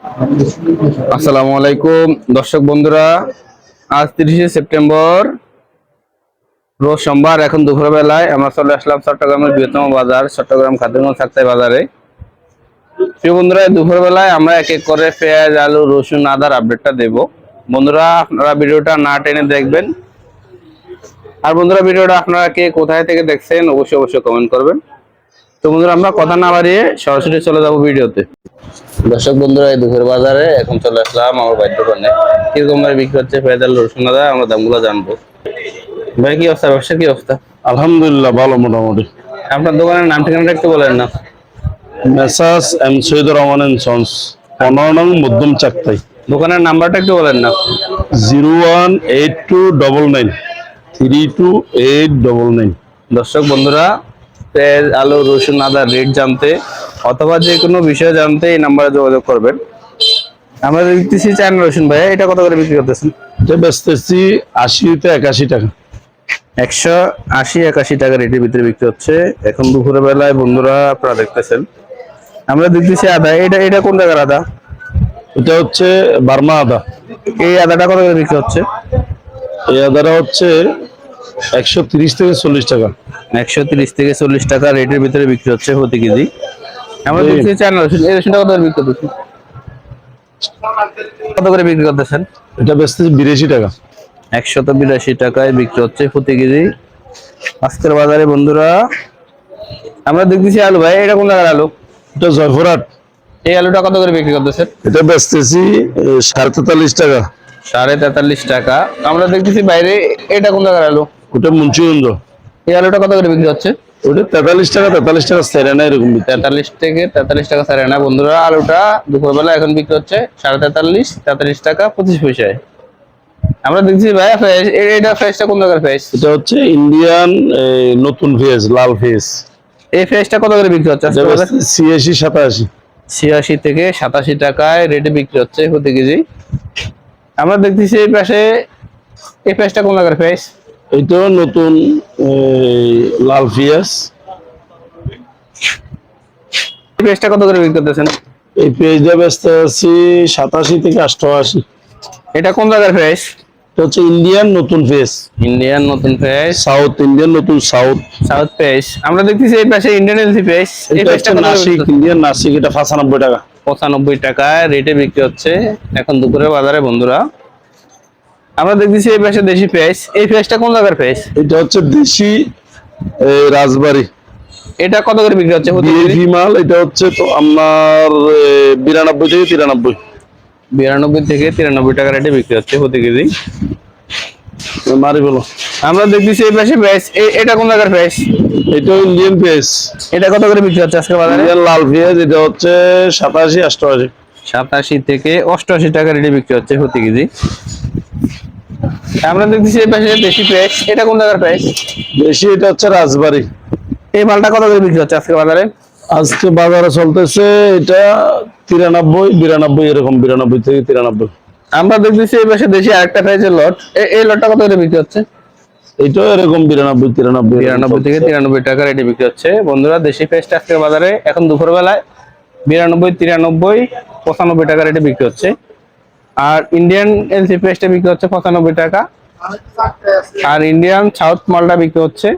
আসসালামু আলাইকুম। দর্শক বন্ধুরা, আজ তিরিশে সেপ্টেম্বর, রোজ সোমবার, এখন দুপুরবেলায় আমরা চলে আসলাম চট্টগ্রামের বৃহত্তম বাজার, চট্টগ্রাম খাদ্যগঞ্জ সাক্তাই বাজারে। প্রিয় বন্ধুরা, দুপুরবেলায় আমরা এক এক করে পেঁয়াজ, আলু, রসুন, আদার আপডেটটা দেব। বন্ধুরা, আপনারা ভিডিওটা না টেনে দেখবেন। আর বন্ধুরা, ভিডিওটা আপনারা কে কোথায় থেকে দেখছেন, অবশ্যই অবশ্যই কমেন্ট করবেন। তো বন্ধুরা আমরা কথা না বাড়িয়ে সরাসরি চলে যাব ভিডিওতে। দর্শক বন্ধুরা এই দুপুর বাজারে এখন চলে আসলাম আমার বাইর দোকানে। কীরকম ভাবে বিক্রি হচ্ছে পেঁয়াজ রসুন আদা আমরা দামগুলো জানব। ভাই কি অবস্থা? ব্যবসা কি অবস্থা? আলহামদুলিল্লাহ ভালো মোটামুটি। আপনার দোকানের নাম ঠিকানাটা একটু বলেন না। Messrs M Saidur Rahman and sons পনেরো নং মধ্যম চাকতাই দোকানের নাম্বারটা একটু বলেন না। Zero one eight two double nine three two eight double nine. দর্শক বন্ধুরা পেঁয়াজ আলু রসুন আদার রেট জানতে অথবা যে কোনো বিষয় জানতে এই নাম্বারে যোগাযোগ করবেন। আমরা দেখতেছি চায়না রসুন ভাই এটা কত করে বিক্রি করতেছেন? এটা বেচতেছি আশি হইতে একাশি টাকা। একশো আশি একাশি টাকা রেটের ভিতরে বিক্রি হচ্ছে। এখন দুপুরের বেলায় বন্ধুরা আপনারা দেখতেছেন। আমরা দেখতেছি আদা এটা এটা কোন জায়গার আদা? এটা হচ্ছে বার্মা আদা। এই আদাটা কত করে বিক্রি হচ্ছে? এই আদাটা হচ্ছে একশো তিরিশ থেকে চল্লিশ টাকা। একশো তিরিশ থেকে চল্লিশ টাকা রেটের ভিতরে বিক্রি হচ্ছে প্রতি কেজি। আমরা জি। দেখছি চায়না রসুন এই রসুনটা কত করে বিক্রি কত করে বিক্রি করতেছেন? এটা বেচতেছি বিরাশি টাকা। একশত বিরাশি টাকায় বিক্রি হচ্ছে প্রতি কেজি। আজকের বাজারে বন্ধুরা আমরা দেখতেছি আলু ভাই এটা কোন জায়গার আলু? এটা জয়ফরাট এই আলুটা কত করে বিক্রি করতেছেন? এটা বেচতেছি সাড়ে তেতাল্লিশ টাকা। সাড়ে তেতাল্লিশ টাকা। আমরা দেখতেছি বাইরে এটা কোন জায়গার আলু? ওটা মুন্সিগঞ্জ। এই আলুটা কত করে বিক্রি হচ্ছে? ওটা তেতাল্লিশ টাকা তেতাল্লিশ টাকা সেরে না এরকম। তেতাল্লিশ থেকে তেতাল্লিশ টাকা না বন্ধুরা আলুটা দুপুরবেলা এখন বিক্রি হচ্ছে সাড়ে তেতাল্লিশ তেতাল্লিশ টাকা পঁচিশ পয়সায়। আমরা দেখছি ভাই ফ্রেশ এটা ফ্রেশটা কোন জায়গার এটা হচ্ছে ইন্ডিয়ান নতুন লাল এই কত করে বিক্রি হচ্ছে ছিয়াশি সাতাশি। ছিয়াশি থেকে সাতাশি টাকায় রেটে বিক্রি হচ্ছে প্রতি কেজি। আমরা দেখতেছি এই পাশে এই পেঁয়াজটা কোন জায়গার পেঁয়াজ এটাও নতুন লাল পেঁয়াজ পেঁয়াজটা কত করে বিক্রি করতেছেন? এই পেঁয়াজটা ব্যস্ত আছি সাতাশি থেকে অষ্টআশি এটা কোন জায়গার পেঁয়াজ এটা হচ্ছে ইন্ডিয়ান নতুন পেঁয়াজ ইন্ডিয়ান নতুন পেঁয়াজ সাউথ ইন্ডিয়ান নতুন সাউথ। সাউথ পেঁয়াজ আমরা দেখতেছি এই পাশে ইন্ডিয়ান এলসি পেঁয়াজ এই পেঁয়াজটা নাসিক ইন্ডিয়ান নাসিক এটা পঁচানব্বই টাকা। পঁচানব্বই টাকায় রেটে বিক্রি হচ্ছে। এখন দুপুরের বাজারে বন্ধুরা আমরা দেখতেছি এই পাশে দেশি পেঁয়াজ। এই পেঁয়াজটা কোন জায়গার পেঁয়াজ? এটা হচ্ছে দেশি এই, রাজবাড়ি। এটা কত করে বিক্রি হচ্ছে কেজি? মাল এটা হচ্ছে তো আপনার এ, বিরানব্বই থেকে তিরানব্বই। বিরানব্বই থেকে তিরানব্বই টাকা রেটে বিক্রি হচ্ছে প্রতি কেজি। মারি বলো। আমরা দেখতেছি এই পাশে পেঁয়াজ। এটা কোন জায়গার পেঁয়াজ? এটা ইন্ডিয়ান পেঁয়াজ। এটা কত করে বিক্রি হচ্ছে আজকে বাজারে? লাল পেঁয়াজ এটা হচ্ছে সাতাশি অষ্টআশি সাতাশি থেকে অষ্টআশি টাকা রেটে বিক্রি হচ্ছে প্রতি কেজি। আমরা দেখতেছি এই পাশে দেশি পেঁয়াজ এটা কোন জায়গার পেঁয়াজ বেশি এটা হচ্ছে রাজবাড়ি। এই মালটা কত করে বিক্রি হচ্ছে আজকে বাজারে? আজকে বাজারে চলতেছে এটা তিরানব্বই বিরানব্বই এরকম বিরানব্বই থেকে তিরানব্বই। আমরা দেখতেছি এই পাশে দেশি আরেকটা পেঁয়াজের লট এই লটটা কত করে বিক্রি হচ্ছে? এটাও এরকম বিরানব্বই তিরানব্বই এরকম বিরানব্বই থেকে তিরানব্বই টাকা রেটে বিক্রি হচ্ছে। বন্ধুরা দেশি পেঁয়াজটা আজকের বাজারে এখন দুপুর বেলায় বিরানব্বই তিরানব্বই পঁচানব্বই টাকা রেটে বিক্রি হচ্ছে। আর ইন্ডিয়ান এলসি পেঁয়াজটা বিক্রি হচ্ছে পঁচানব্বই টাকা। আর ইন্ডিয়ান সাউথ মালটা বিক্রি হচ্ছে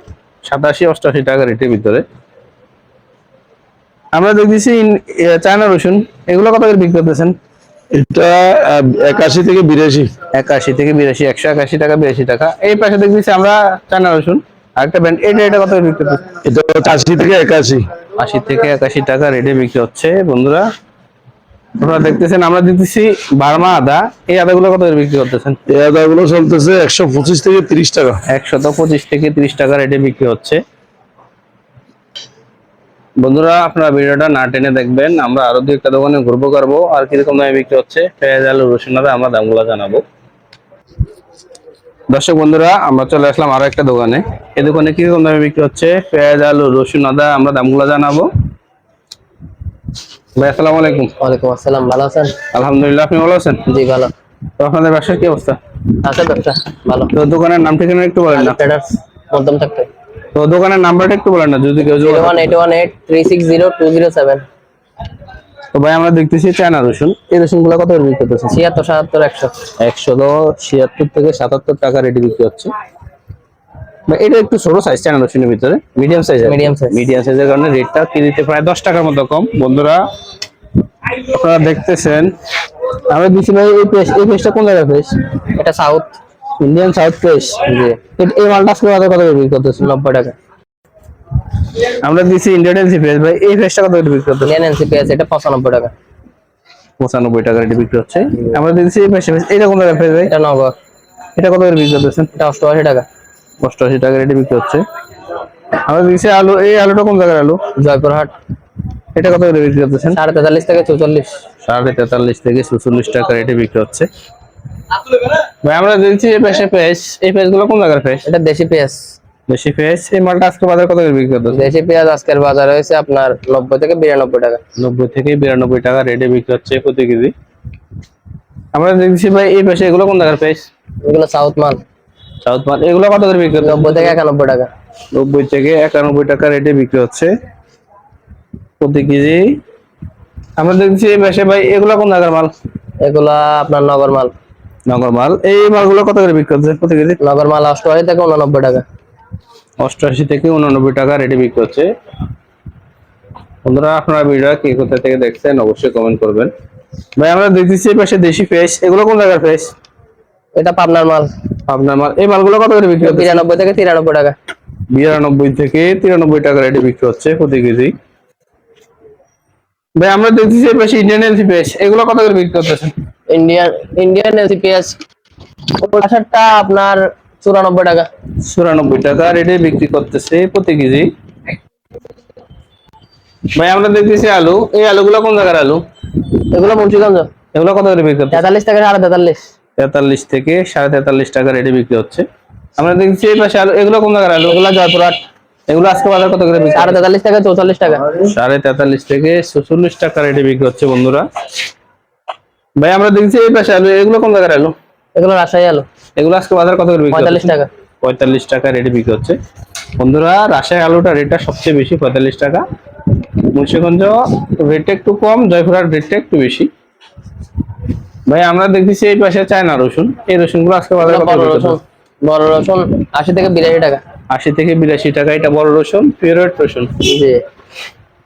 সাতাশি অষ্টাশি টাকা রেটের ভিতরে। আমরা দেখতেছি চায়না রসুন। এগুলো কত করে বিক্রি করতেছেন? এটা একাশি থেকে বিরাশি। একাশি থেকে বিরাশি একশো একাশি টাকা বিরাশি টাকা। এই পাশে দেখতেছি আমরা চায়না রসুন। আরেকটা ব্যান্ড এটা এটা কত করে বিক্রি করতেছে এটা আশি থেকে একাশি। আশি থেকে একাশি টাকা রেটে বিক্রি হচ্ছে বন্ধুরা। আপনারা দেখতেছেন আমরা দেখতেছি বার্মা আদা। এই আদাগুলো কত করে বিক্রি করতেছেন? এই আদাগুলো চলতেছে একশো পঁচিশ থেকে তিরিশ টাকা। একশত পঁচিশ থেকে তিরিশ টাকা রেটে বিক্রি হচ্ছে। বন্ধুরা আপনারা ভিডিওটা না টেনে দেখবেন আমরা আরও দুই একটা দোকানে ঘুরবো করব আর কীরকম দামে বিক্রি হচ্ছে পেঁয়াজ আলু রসুন আদা আমরা দামগুলো জানাব। দর্শক বন্ধুরা আমরা চলে আসলাম আরও একটা দোকানে। এই দোকানে কীরকম দামে বিক্রি হচ্ছে? পেঁয়াজ আলু রসুন আদা আমরা দামগুলো জানাব। ভাই আসসালামু আলাইকুম। ওয়ালাইকুম আসসালাম ভালো আছেন? আলহামদুলিল্লাহ আপনি ভালো আছেন? জি ভালো। তো আপনাদের ব্যবসার কি অবস্থা? আছে ব্যবসা ভালো। তো দোকানের নাম ঠিকানা একটু বলেন না। ট্রেডার্স মধ্যম থাকতে। তো দোকানের নাম্বারটা একটু বলেন না যদি কেউ যোগাযোগ ভাই আমরা দেখতেছি চায়না রসুন। এই কত বিক্রি ছিয়াত্তর থেকে সাতাত্তর টাকা রেডি বিক্রি হচ্ছে। এটা একটু ছোট সাইজ চায়না রসুনের ভিতরে। Medium size Medium size। Medium সাইজের কারণে রেটটা কেজিতে প্রায় দশ টাকার মতো কম। বন্ধুরা আপনারা দেখতেছেন। আমরা দিচ্ছি ভাই এই পেস্ট এই পেস্টটা কোন জায়গায় পেস্ট এটা সাউথ ইন্ডিয়ান সাউথ পেস্ট জি। এই মালটা আজকে বাজার কত বিক্রি করতেছেন? নব্বই টাকা। আমরা দিচ্ছি ইন্ডিয়ান এলসি পেস্ট ভাই এই পেস্টটা কত করে বিক্রি করতেছেন? ইন্ডিয়ান এনসি পেঁয়াজ এটা পঁচানব্বই টাকা। পঁচানব্বই টাকা রেটে বিক্রি হচ্ছে। আমরা দিচ্ছি এই পেস্ট এটা কোন জায়গায় পেস্ট ভাই? এটা নগর এটা কত করে বিক্রি করতেছেন? এটা অষ্টআশি টাকা। অষ্টআশি টাকা রেটে বিক্রি হচ্ছে। আমরা দিচ্ছি আলু এই আলুটা কোন জায়গার আলু? জয়পুরহাট। এটা কত করে বিক্রি করতেছেন? সাড়ে তেতাল্লিশ থেকে চৌচল্লিশ। সাড়ে তেতাল্লিশ থেকে চুচল্লিশ টাকা রেটে বিক্রি হচ্ছে। ভাই আমরা দিচ্ছি এই পেশে পেস এই পেসগুলো কোন জায়গার পেস এটা দেশি পেঁয়াজ। বেশি পেস এই মালটা আজকে বাজার কত করে বিক্রি করতেছে দেশি পেঁয়াজ আজকের বাজার হয়েছে আপনার নব্বই থেকে বিরানব্বই টাকা। নব্বই থেকে বিরানব্বই টাকা রেটে বিক্রি হচ্ছে প্রতি কেজি। আমরা দেখছি ভাই এই পেশে এগুলো কোন জায়গার পেস এগুলো সাউথ মাল। সাউথ মাল এগুলো কত করে বিক্রি করতেছে নব্বই থেকে একানব্বই টাকা। নব্বই থেকে একানব্বই টাকা রেটে বিক্রি হচ্ছে। প্রতি কেজি। আমরা দেখছি এই পেশে ভাই এগুলো কোন জায়গার মাল? এগুলা আপনার নগর মাল। নগর মাল। এই মালগুলো কত করে বিক্রি হচ্ছে প্রতি কেজি? নগর মাল অষ্টআশি থেকে উননব্বই টাকা। অষ্টআশি থেকে উননব্বই টাকা রেটে বিক্রি হচ্ছে। বন্ধুরা আপনারা ভিডিও কে কোথা থেকে দেখছেন অবশ্যই কমেন্ট করবেন। ভাই আমরা দেখতেছি পাশে দেশি ফ্রেশ। এগুলো কোন জায়গার ফ্রেশ? এটা পাবনার মাল। আপনার মাল এই মালগুলো কত করে বিক্রি হচ্ছে? বিরানব্বই থেকে তিরানব্বই টাকা। বিরানব্বই থেকে তিরানব্বই টাকা রেটে বিক্রি হচ্ছে প্রতি কেজি। ভাই আমরা দেখতেছি এই পাশে ইন্ডিয়ান এলসি ফ্রেশ এগুলো কত করে বিক্রি করতেছেন? ইন্ডিয়ান ইন্ডিয়ান এলসি পেঁয়াজ আষাঢ়টা আপনার চুরানব্বই টাকা। চুরানব্বই টাকা রেটে বিক্রি করতেছে প্রতি কেজি। ভাই আমরা দেখতেছি আলু। এই আলুগুলো কোন জায়গার আলু? এগুলো মুন্সিগঞ্জ। এগুলো কত করে বিক্রি করতেছে তেতাল্লিশ থেকে সাড়ে তেতাল্লিশ থেকে সাড়ে তেতাল্লিশ টাকা রেটে বিক্রি হচ্ছে। আমরা দেখছি এই পাশে আলু এগুলো কোন জায়গার আলু এগুলো জয়পুরহাট। এগুলো আজকে বাজার কত করে বিক্রি সাড়ে তেতাল্লিশ টাকা চৌচল্লিশ টাকা। সাড়ে তেতাল্লিশ থেকে চল্লিশ টাকা রেটে বিক্রি হচ্ছে বন্ধুরা। ভাই আমরা দেখছি এই পাশে আলু। এগুলো কোন জায়গার আলু? এগুলো রাজশাহী আলু। এগুলো আজকে বাজার কত করে বিক্রি পঁয়তাল্লিশ টাকা। পঁয়তাল্লিশ টাকা রেটে বিক্রি হচ্ছে। বন্ধুরা রাজশাহী আলুটা রেটটা সবচেয়ে বেশি পঁয়তাল্লিশ টাকা। মুন্সিগঞ্জ রেটটা একটু কম জয়পুরহাট রেটটা একটু বেশি। ভাই আমরা দেখতেছি এই পাশে চায়না রসুন। এই রসুনগুলো আজকে বাজারে কত বড় রসুন। বড় রসুন আশি থেকে বিরাশি টাকা। আশি থেকে বিরাশি টাকা এটা বড় রসুন পিওরেট রসুন। জি।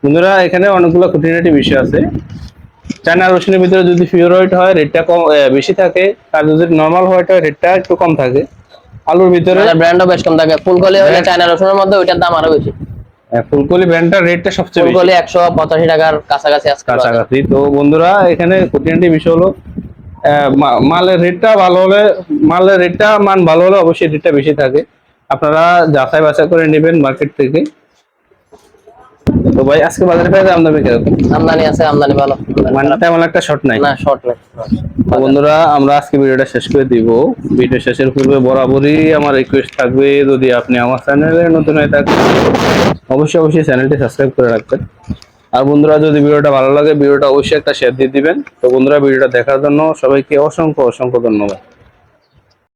বন্ধুরা এখানে অনেকগুলো খুঁটিনাটি বিষয় আছে। চায়না রসুনের ভিতরে যদি পিওরয়েড হয় রেটটা কম বেশি থাকে। আর যদি নর্মাল হোয়াইট হয় রেটটা একটু কম থাকে। আলুর ভিতরে ব্র্যান্ডও বেশ কম থাকে। ফুলকলি হলে Brand- চায়না রসুনের মধ্যে ওইটার দাম আরও বেশি। ফুলকলি ব্র্যান্ডটার রেটটা সবচেয়ে বেশি। ফুলকলি একশো পঁচাশি টাকার কাছাকাছি আজকে। কাছাকাছি। তো বন্ধুরা এখানে খুঁটিনাটি বিষয় হলো মালের রেটটা ভালো হলে মালের রেটটা মান ভালো হলে অবশ্যই রেটটা বেশি থাকে। আপনারা যাচাই বাছাই করে নেবেন মার্কেট থেকে। তো ভাই আজকে বাজারে পেয়ে আমদানি কীরকম? আমদানি আছে আমদানি ভালো। মানে তেমন একটা শর্ট নাই? না শর্ট নেই। তো বন্ধুরা আমরা আজকে ভিডিওটা শেষ করে দিব। ভিডিও শেষের পূর্বে বরাবরই আমার রিকোয়েস্ট থাকবে যদি আপনি আমার চ্যানেলে নতুন হয়ে থাকেন অবশ্যই অবশ্যই চ্যানেলটি সাবস্ক্রাইব করে রাখবেন। আর বন্ধুরা, যদি ভিডিওটা ভালো লাগে, ভিডিওটা অবশ্যই একটা শেয়ার দিয়ে দিবেন। তো বন্ধুরা, ভিডিওটা দেখার জন্য সবাইকে অসংখ্য অসংখ্য ধন্যবাদ।